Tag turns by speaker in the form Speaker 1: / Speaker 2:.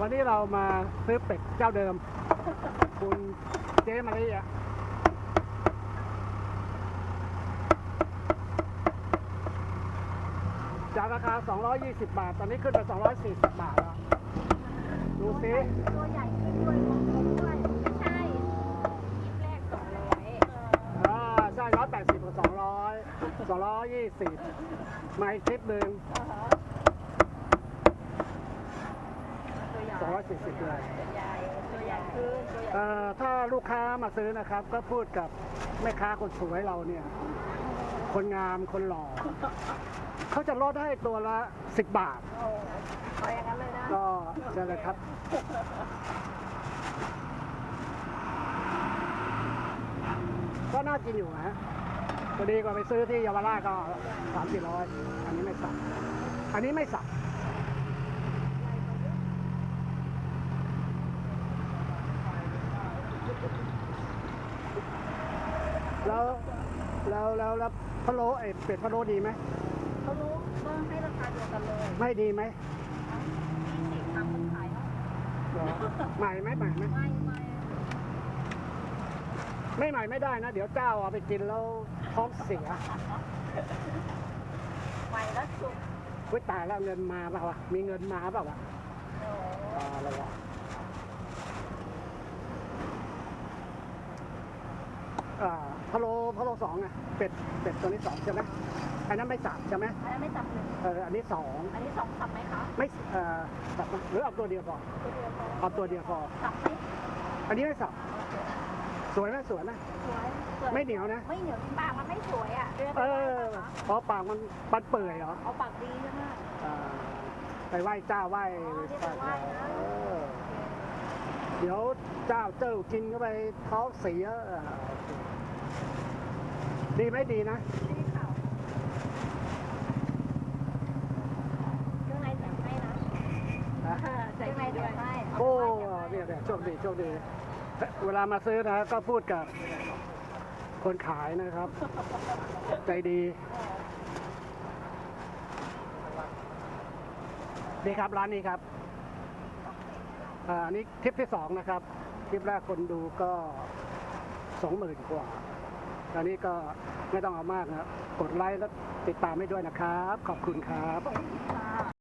Speaker 1: วันนี้เรามาซื้อเป็ดเจ้าเดิม คุณเจ๊มารีอะจากราคา 220 บาท ตอนนี้ขึ้นไป 240 บาทแล้ว ดูซิ
Speaker 2: ตัวใหญ่ขึ้นด้วยมองผมด้วยไม่ใช่คลิปแรกสองร้อย
Speaker 1: อ่า ใช่ 180กับ200 220 มาอีกคลิปหนึ่ง
Speaker 2: ตัวให
Speaker 1: 240เลย
Speaker 2: ตัวใหญ่ตัวใหญ่ขึ้นตัวใหญ่
Speaker 1: เอ่อถ้าลูกค้ามาซื้อนะครับ ก็พูดกับแม่ค้าคนสวยเราเนี่ย คนงามคนหล่อเขาจะลดให้ตัวละ 10 บาท
Speaker 2: โอ้ขออย่างนั้นเลยนะ
Speaker 1: ก็เชิญเลยครับ ก็น่ากินอยู่นะฮะพอดีกว่าไปซื้อที่เยาวราชก็สามสี่ร้อยอันนี้ไม่สับ อันนี้ไม่สับ แล้วแล้วแล้วแล้วพะโล้ไอ้เป็ดพะโล้ดีไหม
Speaker 2: เขารู้ว่าให้ราคาเดียวกันเลย
Speaker 1: ไม่ดีไหม
Speaker 2: สี่คำมันขายเนาะ
Speaker 1: เหรอใหม่ไหมใหม่ไหม
Speaker 2: ไม่ไม่
Speaker 1: ไม่ใหม่ไม่ได้นะ เดี๋ยวเจ้าเอาไปกินแล้วท้องเสีย
Speaker 2: ไม่แล้วสุก
Speaker 1: อุ้ยตายแล้วเงินมาเปล่าวะมีเงินมาเปล่าวะ
Speaker 2: โอ้
Speaker 1: อ่าอะไรวะอ่า พะโลพะโลสองอะเป็ดเป็ดตัวนี้สองใช่ไหมอันนั้นไม่สับใช่ไหม
Speaker 2: อันนั้นไม่จับเลย
Speaker 1: เอออันนี้สอง
Speaker 2: อันนี้สองสับไหมคะ
Speaker 1: ไม่เออสับไหมหรือเอาตัวเดียวพอ
Speaker 2: ตัวเดียวพอ
Speaker 1: เอาตัวเดียวพอ
Speaker 2: สับไหม
Speaker 1: อันนี้ไม่สับสวยไหมสวยไหม
Speaker 2: สวยสวย
Speaker 1: ไม่เหนียวนะ
Speaker 2: ไม่เหนียวปากมันไม่สวยอะเดือน
Speaker 1: เอ
Speaker 2: ไป
Speaker 1: อ
Speaker 2: ไหว้
Speaker 1: เพราะปากมันปันเปื่อยเหรอ
Speaker 2: เอาปากดีใช่ไหม
Speaker 1: อ่าไปไหว้เจ้าไหว้
Speaker 2: อ๋อที่ไปไหว้นะ
Speaker 1: เออเดี๋ยวเจ้าเจ้ากินเข้าไปท้องเสียอ่า ดีไหมดีนะ
Speaker 2: นี่ข่าวเครื่องในแถมให้นะ
Speaker 1: นะ
Speaker 2: ใส่ในแถมให้
Speaker 1: โอ้เนี่ยเนี่ยโชคดีโชคดีเวลามาซื้อนะ ก็พูดกับ คนขายนะครับ ใจดีดีครับร้านนี้ครับอ่าอันนี้ทริปที่สองนะครับทริปแรกคนดูก็สองหมื่นกว่า ตอนนี้ก็ไม่ต้องเอามากนะครับ กดไลค์แล้วติดตามให้ด้วยนะครับ ขอบคุณครับ